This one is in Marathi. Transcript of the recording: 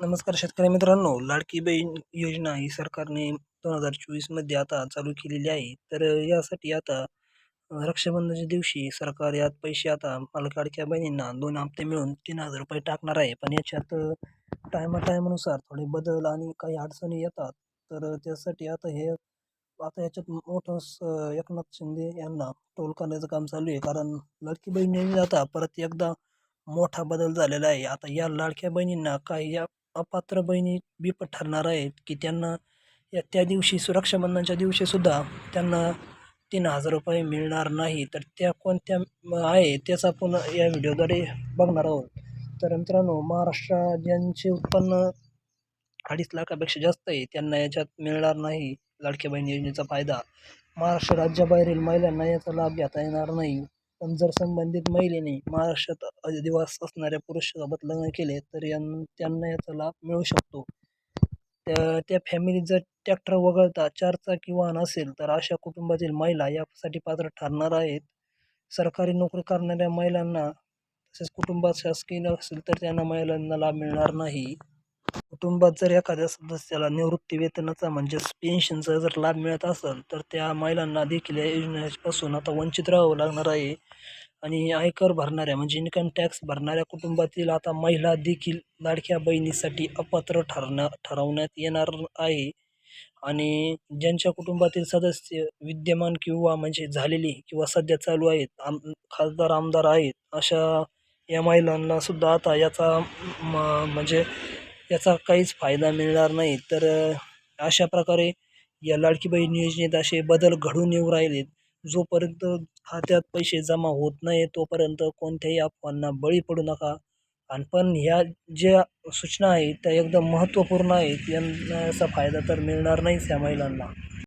नमस्कार शेतकरी मित्रांनो लाडकी बहीण योजना ही सरकारने दोन हजार चोवीसमध्ये आता चालू केलेली आहे. तर यासाठी आता रक्षाबंधनाच्या रक्षाबंधनच्या दिवशी सरकार यात पैसे आता मालकाडक्या बहिणींना दोन हप्ते मिळून तीन हजार रुपये टाकणार आहे. पण याच्यात टायमा टायमानुसार थोडे बदल आणि काही अडचणी येतात. तर त्यासाठी आता हे आता याच्यात मोठं एकनाथ शिंदे यांना टोल करण्याचं काम चालू आहे. कारण लाडकी बहीण योजना आता परत एकदा मोठा बदल झालेला आहे. आता या लाडक्या बहिणींना काही या अपात्र बहिणी बिपट ठरणार आहेत की त्यांना या त्या दिवशी सुरक्षाबंधनच्या दिवशीसुद्धा त्यांना तीन हजार रुपये मिळणार नाही. तर त्या कोणत्या आहे त्याच आपण या व्हिडिओद्वारे बघणार आहोत. तर मित्रांनो महाराष्ट्र ज्यांचे उत्पन्न अडीच लाखापेक्षा जास्त आहे. त्यांना याच्यात मिळणार नाही लाडक्या बहीण योजनेचा फायदा. महाराष्ट्र राज्याबाहेरील महिलांना याचा लाभ घेता येणार नाही. पण जर संबंधित महिलेने महाराष्ट्रात अधिवास असणाऱ्या पुरुषासोबत लग्न केले तर यां त्यांना याचा लाभ मिळू शकतो. त्या त्या फॅमिलीत जर ट्रॅक्टर वगळता चारचाकी वाहन असेल तर अशा कुटुंबातील महिला यासाठी पात्र ठरणार आहेत. सरकारी नोकरी करणाऱ्या महिलांना तसेच कुटुंबात शासकीय असेल तर त्यांना महिलांना लाभ मिळणार नाही. कुटुंबात जर एखाद्या सदस्याला निवृत्ती वेतनाचा म्हणजेच पेन्शनचा जर लाभ मिळत असेल तर त्या महिलांना देखील या योजनेपासून आता वंचित राहावं लागणार आहे. आणि आयकर भरणाऱ्या म्हणजे इन्कम टॅक्स भरणाऱ्या कुटुंबातील आता महिला देखील लाडक्या बहिणीसाठी अपात्र ठरण्या ठरवण्यात येणार आहे. आणि ज्यांच्या कुटुंबातील सदस्य विद्यमान किंवा म्हणजे झालेली किंवा सध्या चालू आहेत आम खासदार आमदार आहेत अशा या महिलांना सुद्धा आता याचा म म्हणजे याचा काहीच फायदा मिळणार नाही. तर अशा प्रकारे या लाडकी बहीण योजनेत असे बदल घडून येऊ राहिलेत. जोपर्यंत खात्यात पैसे जमा होत नाही तोपर्यंत कोणत्याही अफवांना बळी पडू नका. आणि पण ह्या ज्या सूचना आहेत त्या एकदम महत्त्वपूर्ण आहेत. यांचा फायदा तर मिळणार नाहीच ह्या महिलांना.